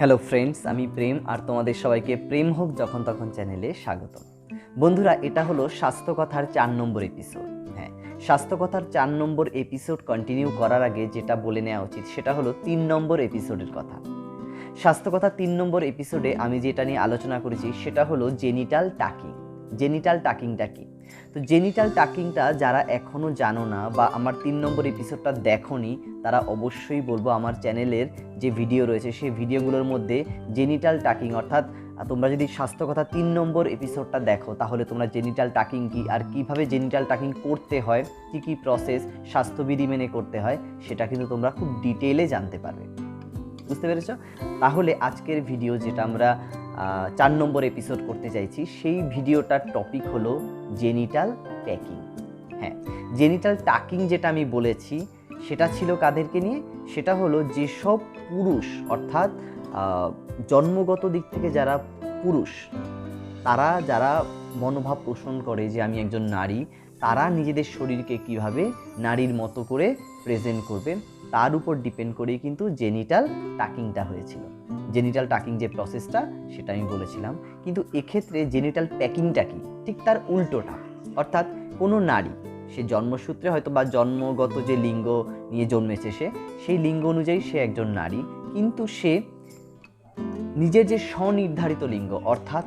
Hello friends আমি প্রেম আর তোমাদের সবাইকে প্রেম হোক যখন তখন চ্যানেলে স্বাগত বন্ধুরা, এটা হলো স্বাস্থ্যকথার চার নম্বর এপিসোড হ্যাঁ স্বাস্থ্যকথার চার নম্বর এপিসোড কন্টিনিউ করার আগে যেটা বলে নেওয়া উচিত, সেটা হলো তিন নম্বর এপিসোডের কথা। স্বাস্থ্যকথা তিন নম্বর এপিসোডে আমি যেটা নিয়ে আলোচনা করেছি, সেটা হলো জেনিটাল টাকিং জেনিটাল টাকিংটা কি? তো জেনিটাল টাকিংটা যারা এখনও জানো না বা আমার তিন নম্বর এপিসোডটা দেখোনি, তারা অবশ্যই বলব আমার চ্যানেলের যে ভিডিও রয়েছে, সেই ভিডিওগুলোর মধ্যে জেনিটাল টাকিং অর্থাৎ তোমরা যদি স্বাস্থ্যকথা তিন নম্বর এপিসোডটা দেখো, তাহলে তোমরা জেনিটাল টাকিং কি আর কীভাবে জেনিটাল টাকিং করতে হয়, কি কি প্রসেস স্বাস্থ্যবিধি মেনে করতে হয়, সেটা কিন্তু তোমরা খুব ডিটেলে জানতে পারবে। বুঝতে পেরেছ? তাহলে আজকের ভিডিও যেটা আমরা চার নম্বর এপিসোড করতে চাইছি, সেই ভিডিওটার টপিক হলো জেনিটাল প্যাকিং হ্যাঁ জেনিটাল টাকিং যেটা আমি বলেছি, সেটা ছিল কাদেরকে নিয়ে? সেটা হলো যেসব পুরুষ, অর্থাৎ জন্মগত দিক থেকে যারা পুরুষ, তারা যারা মনোভাব পোষণ করে যে আমি একজন নারী, তারা নিজেদের শরীরকে কীভাবে নারীর মতো করে প্রেজেন্ট করবে? তার উপর ডিপেন্ড করেই কিন্তু জেনিটাল টাকিংটা হয়েছিল। জেনিটাল টাকিং যে প্রসেসটা সেটা আমি বলেছিলাম। কিন্তু এক্ষেত্রে জেনিটাল প্যাকিংটা কি? ঠিক তার উল্টোটা। অর্থাৎ কোনো নারী, সে জন্মসূত্রে হয়তো বা জন্মগত যে লিঙ্গ নিয়ে জন্মেছে সে, সেই লিঙ্গ অনুযায়ী সে একজন নারী। কিন্তু সে নিজের যে স্বনির্ধারিত লিঙ্গ, অর্থাৎ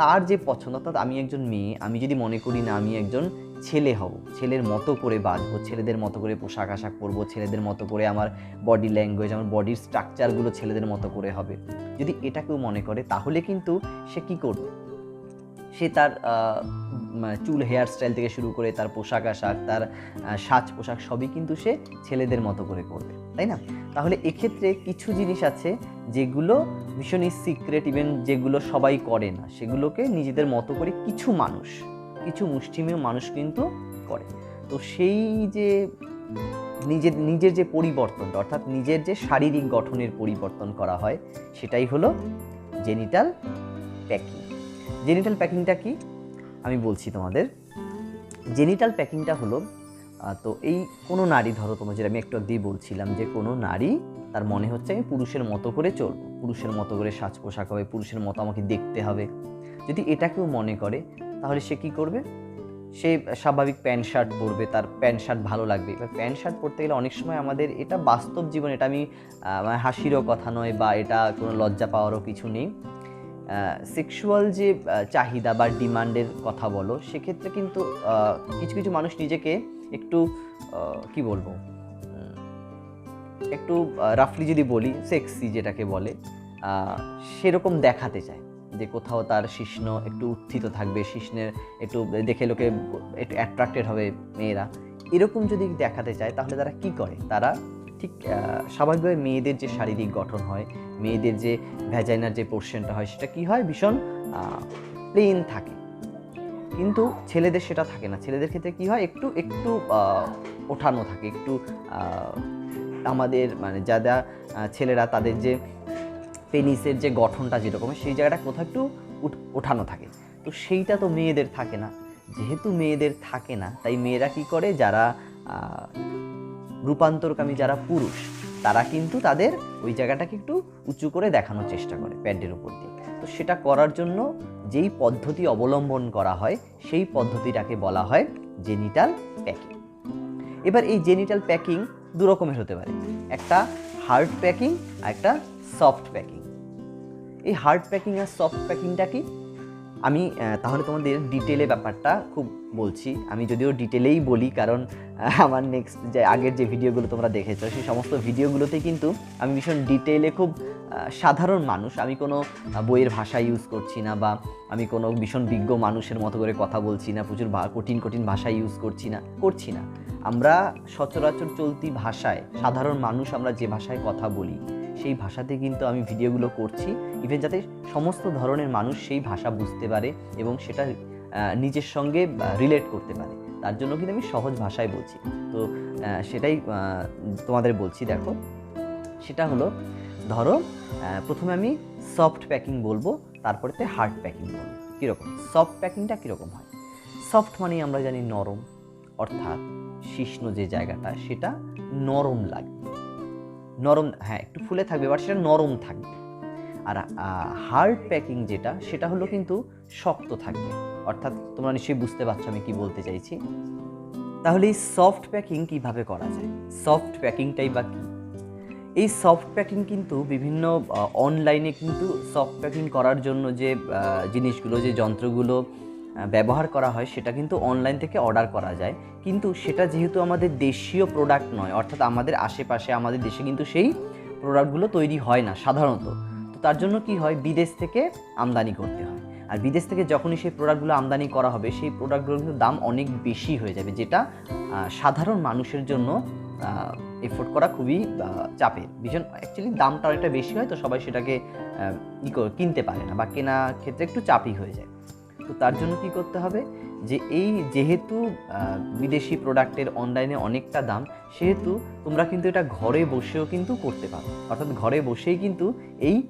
তার যে পছন্দ, অর্থাৎ আমি একজন মেয়ে, আমি যদি মনে করি না আমি একজন ছেলে হব, ছেলের মতো করে বাঁচবো ছেলেদের মতো করে পোশাক আশাক পরবো, ছেলেদের মতো করে আমার বডি ল্যাঙ্গুয়েজ আমার বডির স্ট্রাকচারগুলো ছেলেদের মতো করে হবে। যদি এটা কেউ মনে করে, তাহলে কিন্তু সে কি করবে? সে তার চুল হেয়ার স্টাইল থেকে শুরু করে তার পোশাক আশাক, তার সাজ পোশাক সবই কিন্তু সে ছেলেদের মতো করে করবে। তাই না? তাহলে এক্ষেত্রে কিছু জিনিস আছে যেগুলো ভীষণই সিক্রেট ইভেন যেগুলো সবাই করে না। সেগুলোকে নিজেদের মতো করে কিছু মানুষ, কিছু মুষ্টিমেয় মানুষ কিন্তু করে। তো সেই যে নিজের নিজের যে পরিবর্তনটা, অর্থাৎ নিজের যে শারীরিক গঠনের পরিবর্তন করা হয়, সেটাই হলো জেনিটাল প্যাকিং জেনিটাল প্যাকিংটা কি? আমি বলছি তোমাদের। জেনিটাল প্যাকিংটা হলো তো এই কোনো নারী, ধরো তোমার যেটা আমি একটু আগেই বলছিলাম যে কোনো নারী, তার মনে হচ্ছে আমি পুরুষের মতো করে চলবো, পুরুষের মতো করে সাজ পোশাক হবে, পুরুষের মতো আমাকে দেখতে হবে। যদি এটা কেউ মনে করে, তাহলে সে কি করবে? সে স্বাভাবিক প্যান্ট শার্ট পরবে, তার প্যান্ট শার্ট ভালো লাগবে। এবার প্যান্ট শার্ট পরতে গেলে অনেক সময় আমাদের এটা বাস্তব জীবন, এটা আমি মানে হাসিরও কথা নয় বা এটা কোনো লজ্জা পাওয়ারও কিছু নেই। সেক্সুয়াল যে চাহিদা বা ডিমান্ডের কথা বলো, সেক্ষেত্রে কিন্তু কিছু কিছু মানুষ নিজেকে একটু কি বলব, একটু রাফলি যদি বলি সেক্সি যেটাকে বলে সেরকম দেখাতে চায়। যে কোথাও তার শিশ্ন একটু উত্থিত থাকবে, শিশ্নের একটু দেখে লোকে একটু অ্যাট্রাক্টেড হবে মেয়েরা। এরকম যদি দেখাতে চায়, তাহলে তারা কি করে? তারা ঠিক স্বাভাবিকভাবে মেয়েদের যে শারীরিক গঠন হয়, মেয়েদের যে ভ্যাজাইনার যে পোর্শনটা হয়, সেটা কি হয়? ভীষণ প্লেন থাকে। কিন্তু ছেলেদের সেটা থাকে না। ছেলেদের ক্ষেত্রে কি হয়? একটু একটু ওঠানো থাকে। একটু আমাদের মানে যারা ছেলেরা তাদের যে পেনিসের যে গঠনটা যেরকম সেই জায়গাটা কোথাও একটু ওঠানো থাকে। তো সেইটা তো মেয়েদের থাকে না। যেহেতু মেয়েদের থাকে না, তাই মেয়েরা কি করে? যারা রূপান্তরকামী যারা পুরুষ, তারা কিন্তু তাদের ওই জায়গাটাকে একটু উঁচু করে দেখানোর চেষ্টা করে প্যান্টের উপর দিয়ে। তো সেটা করার জন্য যেই পদ্ধতি অবলম্বন করা হয়, সেই পদ্ধতিটাকে বলা হয় জেনিটাল প্যাকিং। এবার এই জেনিটাল প্যাকিং দু রকমের হতে পারে। একটা হার্ড প্যাকিং আর একটা সফট প্যাকিং। এই হার্ড প্যাকিং আর সফট প্যাকিংটা কি? আমি তাহলে তোমাদের ডিটেলে ব্যাপারটা খুব বলছি। আমি যদিও ডিটেলেই বলি, কারণ আমার নেক্সট যে আগের যে ভিডিওগুলো তোমরা দেখেছ, সেই সমস্ত ভিডিওগুলোতে কিন্তু আমি ভীষণ ডিটেলে খুব সাধারণ মানুষ। আমি কোনো বইয়ের ভাষা ইউজ করছি না বা আমি কোনো ভীষণ বিজ্ঞ মানুষের মতো করে কথা বলছি না, প্রচুর কঠিন কঠিন ভাষা ইউজ করছি না করছি না। আমরা সচরাচর চলতি ভাষায়, সাধারণ মানুষ আমরা যে ভাষায় কথা বলি সেই ভাষাতে কিন্তু আমি ভিডিওগুলো করছি। ইভেন যাতে সমস্ত ধরনের মানুষ সেই ভাষা বুঝতে পারে এবং সেটা নিজের সঙ্গে রিলেট করতে পারে। তার জন্য কিন্তু আমি সহজ ভাষায় বলছি। তো সেটাই তোমাদের বলছি, দেখো। সেটা হলো, ধরো প্রথমে আমি সফট প্যাকিং বলব তারপরেতে হার্ড প্যাকিং বলব। কীরকম? সফট প্যাকিংটা কীরকম হয়? সফট মানে আমরা জানি নরম। অর্থাৎ শিষ্ণ যে জায়গাটা, সেটা নরম লাগবে নরম হ্যাঁ একটু ফুলে থাকবে বাট সেটা নরম থাকবে। আর হার্ড প্যাকিং যেটা, সেটা হলো কিন্তু শক্ত থাকবে। অর্থাৎ তোমরা নিশ্চয়ই বুঝতে পারছ আমি কি বলতে চাইছি। তাহলে এই সফট প্যাকিং কীভাবে করা যায়? সফট প্যাকিংটাই বা কী? এই সফট প্যাকিং কিন্তু বিভিন্ন অনলাইনে কিন্তু সফট প্যাকিং করার জন্য যে জিনিসগুলো, যে যন্ত্রগুলো ব্যবহার করা হয়, সেটা কিন্তু অনলাইন থেকে অর্ডার করা যায়। কিন্তু সেটা যেহেতু আমাদের দেশীয় প্রোডাক্ট নয়, অর্থাৎ আমাদের আশেপাশে, আমাদের দেশে কিন্তু সেই প্রোডাক্টগুলো তৈরি হয় না, সাধারণত। তো তার জন্য কি হয়, বিদেশ থেকে আমদানি করতে হয়। আর বিদেশ থেকে যখনই সেই প্রোডাক্টগুলো আমদানি করা হবে, সেই প্রোডাক্টগুলোর কিন্তু দাম অনেক বেশি হয়ে যাবে, যেটা সাধারণ মানুষের জন্য এফোর্ড করা খুবই চাপের। ভীষণ অ্যাকচুয়ালি দামটা অনেকটা বেশি হয়, তো সবাই সেটাকে ই কিনতে পারে না বা কেনা ক্ষেত্রে একটু চাপই হয়ে যায়। তো তার জন্য কি করতে হবে? যে এই যেহেতু বিদেশি প্রোডাক্টের অনলাইনে অনেকটা দাম, সেহেতু তোমরা কিন্তু এটা ঘরে বসেও কিন্তু করতে পারো। অর্থাৎ ঘরে বসেই কিন্তু এই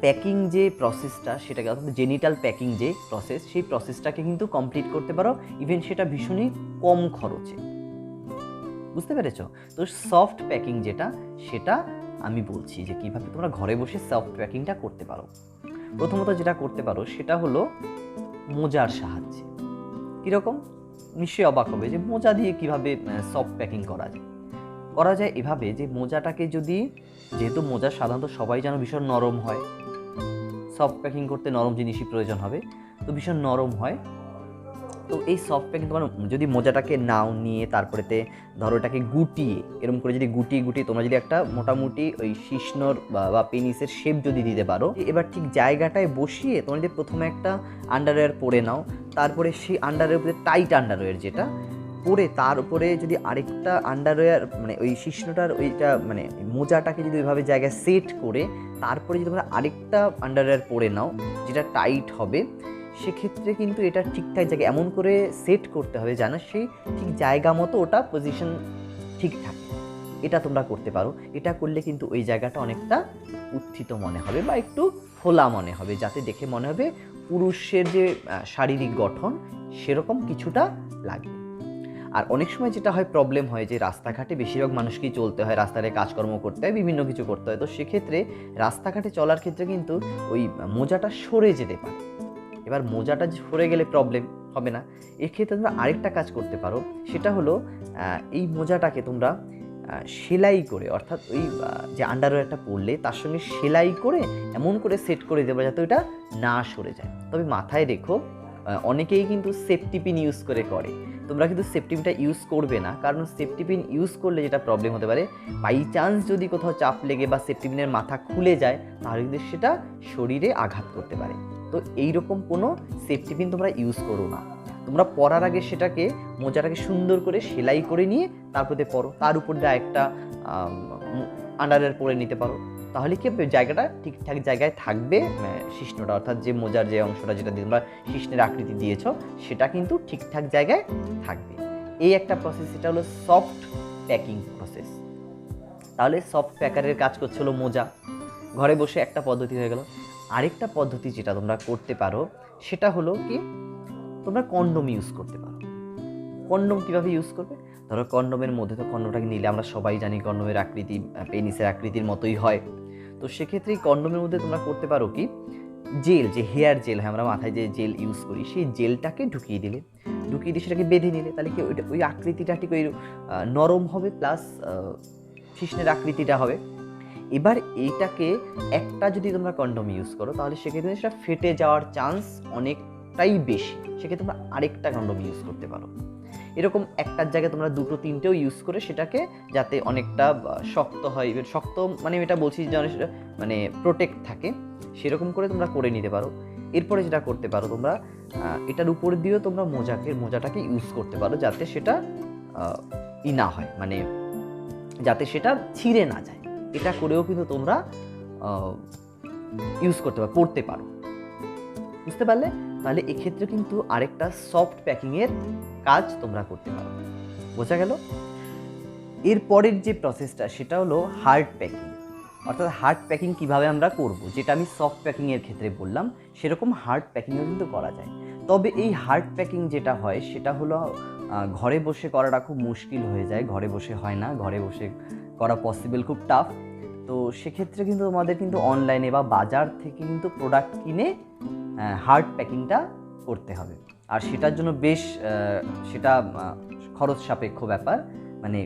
প্যাকিং যে প্রসেসটা সেটাকে অর্থাৎ জেনিটাল প্যাকিং যে প্রসেস সেই প্রসেসটাকে কিন্তু কমপ্লিট করতে পারো। ইভেন সেটা ভীষণই কম খরচে। বুঝতে পেরেছ? তো সফট প্যাকিং যেটা, সেটা আমি বলছি যে কীভাবে তোমরা ঘরে বসে সফট প্যাকিংটা করতে পারো। প্রথমত যেটা করতে পারো, সেটা হলো মোজার সাহায্যে। কীরকম? নিশ্চয়ই অবাক হবে যে মোজা দিয়ে কীভাবে সফট প্যাকিং করা যায়। করা যায় এভাবে যে মোজাটাকে যদি, যেহেতু মোজা সাধারণত সবাই যেন ভীষণ নরম হয় সফট প্যাকিং করতে নরম জিনিসই প্রয়োজন হবে, তো ভীষণ নরম হয় তো এই সফট প্যাকিং তোমার যদি মোজাটাকে নাও নিয়ে তারপরেতে ধরো এটাকে গুটিয়ে এরকম করে যদি গুটিয়ে গুটিয়ে তোমরা যদি একটা মোটামুটি ওই শিশ্নর বা পেনিসের শেপ যদি দিতে পারো, এবার ঠিক জায়গাটায় বসিয়ে তোমরা যদি প্রথমে একটা আন্ডারওয়্যার পরে নাও, তারপরে সেই আন্ডারওয়্যার উপরে টাইট আন্ডারওয়্যার যেটা, পরে তার উপরে যদি আরেকটা আন্ডারওয়্যার মানে ওই শিশ্নটার ওইটা মানে মোজাটাকে যদি ওইভাবে জায়গায় সেট করে, তারপরে যদি তোমরা আরেকটা আন্ডারওয়্যার পরে নাও, যেটা টাইট হবে সেক্ষেত্রে কিন্তু এটা ঠিকঠাক জায়গায় এমন করে সেট করতে হবে যেন সেই ঠিক জায়গা মতো ওটা পজিশন ঠিক থাকে এটা তোমরা করতে পারো। এটা করলে কিন্তু ওই জায়গাটা অনেকটা উত্থিত মনে হবে বা একটু ফোলা মনে হবে যাতে দেখে মনে হবে পুরুষের যে শারীরিক গঠন সেরকম কিছুটা লাগে। আর অনেক সময় যেটা হয় প্রবলেম হয় যে রাস্তাঘাটে বেশিরভাগ মানুষকেই চলতে হয় রাস্তায় কাজকর্ম করতে হয়, বিভিন্ন কিছু করতে হয়। তো সেক্ষেত্রে রাস্তাঘাটে চলার ক্ষেত্রে কিন্তু ওই মোজাটা সরে যেতে পারে। এবার মোজাটা সরে গেলে প্রবলেম হবে না। এক্ষেত্রে তোমরা আরেকটা কাজ করতে পারো, সেটা হলো এই মোজাটাকে তোমরা সেলাই করে, অর্থাৎ ওই যে আন্ডারওয়্যারটা পরলে, তার সঙ্গে সেলাই করে এমন করে সেট করে দেবো যাতে ওইটা না সরে যায়। তবে মাথায় রেখো অনেকেই কিন্তু সেফটি পিন ইউজ করে করে। তোমরা কিন্তু সেফটি পিনটা ইউজ করবে না, কারণ সেফটি পিন ইউজ করলে যেটা প্রবলেম হতে পারে বাই চান্স যদি কোথাও চাপ লেগে বা সেফটি পিনের মাথা খুলে যায়, তাহলে কিন্তু সেটা শরীরে আঘাত করতে পারে। তো এইরকম কোনো সেফটি পিন তোমরা ইউজ করো না। তোমরা পরার আগে সেটাকে মোজাটাকে সুন্দর করে সেলাই করে নিয়ে তারপরে পরো। তার উপর দিয়ে একটা আন্ডারওয়্যার পরে নিতে পারো। তাহলে কি জায়গাটা ঠিকঠাক জায়গায় থাকবে। আহ, শিশ্নটা অর্থাৎ যে মোজার যে অংশটা যেটা দিয়ে তোমরা শিষ্ণের আকৃতি দিয়েছ সেটা কিন্তু ঠিকঠাক জায়গায় থাকবে। এই একটা প্রসেস এটা হলো সফট প্যাকিং প্রসেস তাহলে সফট প্যাকারের কাজ করছে হলো মোজা। ঘরে বসে একটা পদ্ধতি হয়ে গেল। আরেকটা পদ্ধতি যেটা তোমরা করতে পারো, সেটা হলো কি? তোমরা কন্ডোম ইউজ করতে পারো। কন্ডোম কীভাবে ইউজ করবে? ধরো কন্ডমের মধ্যে তো কন্ডোমটাকে নিলে আমরা সবাই জানি কন্ডোমের আকৃতি পেনিসের আকৃতির মতোই হয়। তো সেক্ষেত্রে এই কন্ডোমের মধ্যে তোমরা করতে পারো কি? জেল যে হেয়ার জেল হয়, আমরা মাথায় যে জেল ইউজ করি, সেই জেলটাকে ঢুকিয়ে দিলে, ঢুকিয়ে দিয়ে সেটাকে বেঁধে নিলে, তাহলে কি ওইটা ওই আকৃতিটা ঠিক ওই নরম হবে প্লাস কৃষ্ণের আকৃতিটা হবে। এবার এইটাকে একটা যদি তোমরা কন্ডোম ইউজ করো, তাহলে সেক্ষেত্রে সেটা ফেটে যাওয়ার চান্স অনেকটাই বেশি। সেক্ষেত্রে তোমরা আরেকটা কন্ডোম ইউজ করতে পারো। এরকম একটার জায়গায় তোমরা দুটো, তিনটেও ইউজ করে সেটাকে যাতে অনেকটা শক্ত হয়। শক্ত মানে এটা বলছি যে সেটা মানে প্রোটেক্ট থাকে। সেরকম করে তোমরা করে নিতে পারো। এরপরে যেটা করতে পারো তোমরা এটার উপর দিয়েও তোমরা মোজাকে, মোজাটাকে ইউজ করতে পারো যাতে সেটা ই না হয়। মানে যাতে সেটা ছিঁড়ে না যায়। এটা করেও কিন্তু তোমরা ইউজ করতে পারো, পড়তে পারো। বুঝতে পারলে? তাহলে এক্ষেত্রে কিন্তু আরেকটা সফট প্যাকিংয়ের কাজ তোমরা করতে পারো। বোঝা গেল? এরপরের যে প্রসেসটা সেটা হলো হার্ড প্যাকিং অর্থাৎ হার্ড প্যাকিং কীভাবে আমরা করব? যেটা আমি সফট প্যাকিংয়ের ক্ষেত্রে বললাম, সেরকম হার্ড প্যাকিংও কিন্তু করা যায়। তবে এই হার্ড প্যাকিং যেটা হয়, সেটা হলো ঘরে বসে করাটা খুব মুশকিল হয়ে যায়। ঘরে বসে হয় না, ঘরে বসে করা পসিবল খুব টাফ তো সেক্ষেত্রে কিন্তু তোমাদের কিন্তু অনলাইনে বা বাজার থেকে কিন্তু প্রোডাক্ট কিনে হার্ড প্যাকিংটা করতে হবে। আর সেটার জন্য বেশ সেটা খরচ সাপেক্ষ ব্যাপার। মানে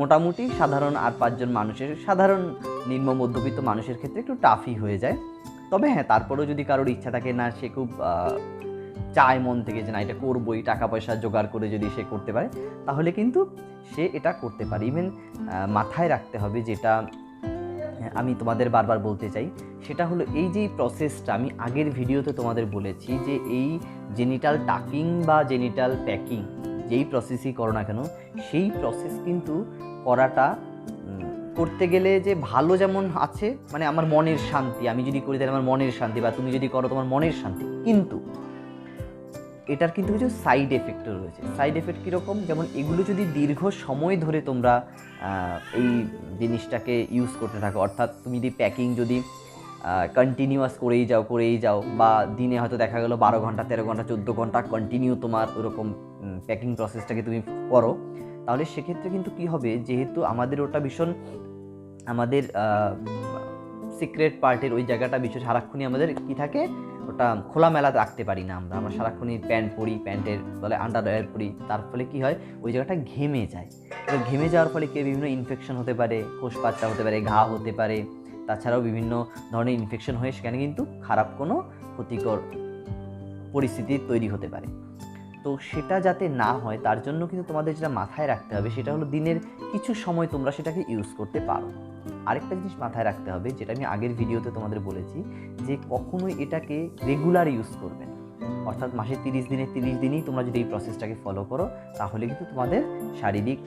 মোটামুটি সাধারণ আর পাঁচজন মানুষের, সাধারণ নিম্ন মধ্যবিত্ত মানুষের ক্ষেত্রে একটু টাফই হয়ে যায়। তবে হ্যাঁ তারপরেও যদি কারোর ইচ্ছা থাকে না, সে খুব চায় মন থেকে যে না, এটা করবোই টাকা পয়সা জোগাড় করে যদি সে করতে পারে, তাহলে কিন্তু সে এটা করতে পারে। ইভেন মাথায় রাখতে হবে যেটা আমি তোমাদের বারবার বলতে চাই, সেটা হলো এই যে প্রসেসটা আমি আগের ভিডিওতে তোমাদের বলেছি যে এই জেনিটাল টাকিং বা জেনিটাল প্যাকিং যেই প্রসেসই করো না কেন, সেই প্রসেস কিন্তু করাটা করতে গেলে যে ভালো যেমন আছে মানে আমার মনের শান্তি, আমি যদি করি তাহলে আমার মনের শান্তি, বা তুমি যদি করো তোমার মনের শান্তি। কিন্তু এটার কিন্তু কিছু সাইড এফেক্টও রয়েছে। সাইড এফেক্ট কীরকম? যেমন এগুলো যদি দীর্ঘ সময় ধরে তোমরা এই জিনিসটাকে ইউজ করতে থাকো, অর্থাৎ তুমি যদি প্যাকিং যদি কন্টিনিউয়াস করেই যাও করেই যাও, বা দিনে হয়তো দেখা গেলো বারো ঘণ্টা, তেরো ঘণ্টা, চোদ্দ ঘণ্টা কন্টিনিউ তোমার ওরকম প্যাকিং প্রসেসটাকে তুমি করো, তাহলে সেক্ষেত্রে কিন্তু কি হবে? যেহেতু আমাদের ওটা ভীষণ, আমাদের সিক্রেট পার্টের ওই জায়গাটা ভীষণ সারাক্ষণই আমাদের কি থাকে? ওটা খোলামেলা রাখতে পারি না আমরা। আমরা সারাক্ষণই প্যান্ট পরি প্যান্টের তলে আন্ডারওয়্যার পরি। তার ফলে কী হয় ওই জায়গাটা ঘেমে যায়। এবার ঘেমে যাওয়ার ফলে কি হয়, বিভিন্ন ইনফেকশন হতে পারে কোষ হতে পারে ঘা হতে পারে। তাছাড়াও বিভিন্ন ধরনের ইনফেকশন হয়ে সেখানে কিন্তু খারাপ কোনো ক্ষতিকর পরিস্থিতি তৈরি হতে পারে। তো সেটা যাতে না হয় তার জন্য কিন্তু তোমাদের যেটা মাথায় রাখতে হবে সেটা হলো দিনের কিছু সময় তোমরা সেটাকে ইউজ করতে পারো। আরেকটা জিনিস মাথায় রাখতে হবে, যেটা আমি আগের ভিডিওতে তোমাদের বলেছি, যে কখনোই এটাকে রেগুলার ইউজ করবে অর্থাৎ মাসে তিরিশ দিনে তিরিশ দিনই তোমরা যদি এই প্রসেসটাকে ফলো করো, তাহলে কিন্তু তোমাদের শারীরিক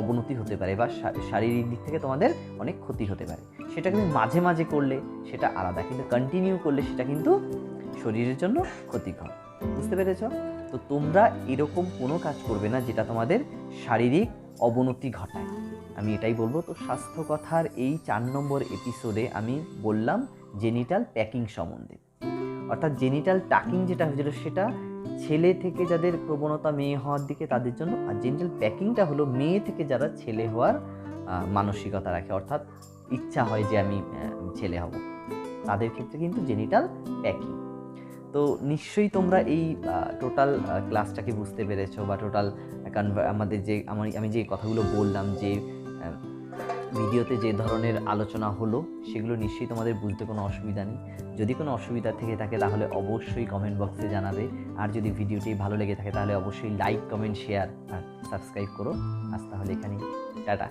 অবনতি হতে পারে বা শারীরিক দিক থেকে তোমাদের অনেক ক্ষতি হতে পারে। সেটা কিন্তু মাঝে মাঝে করলে সেটা আলাদা, কিন্তু কন্টিনিউ করলে সেটা কিন্তু শরীরের জন্য ক্ষতিকর। বুঝতে পেরেছ? তো তোমরা এরকম কোনো কাজ করবে না, যেটা তোমাদের শারীরিক অবনতি ঘটায়। আমি এটাই বলব, তো স্বাস্থ্য কথার এই চার নম্বর এপিসোডে আমি বললাম জেনিটাল প্যাকিং সম্বন্ধে। অর্থাৎ জেনিটাল টাকিং যেটা হয়েছিল সেটা ছেলে থেকে যাদের প্রবণতা মেয়ে হওয়ার দিকে তাদের জন্য, আর জেনিটাল প্যাকিংটা হলো মেয়ে থেকে যারা ছেলে হওয়ার মানসিকতা রাখে, অর্থাৎ ইচ্ছা হয় যে আমি ছেলে হব। তাদের ক্ষেত্রে কিন্তু জেনিটাল প্যাকিং তো নিশ্চয়ই তোমরা এই টোটাল ক্লাসটাকে বুঝতে পেরেছ, বা টোটাল আমাদের যে আমার আমি যে কথাগুলো বললাম যে ভিডিওতে যে ধরনের আলোচনা হলো, সেগুলো নিশ্চয়ই তোমাদের বুঝতে কোনো অসুবিধা নেই। যদি কোনো অসুবিধা থেকে থাকে, তাহলে অবশ্যই কমেন্ট বক্সে জানাবে। আর যদি ভিডিওটি ভালো লেগে থাকে, তাহলে অবশ্যই লাইক কমেন্ট শেয়ার আর সাবস্ক্রাইব করো। আজ তাহলে এখানে টাটা।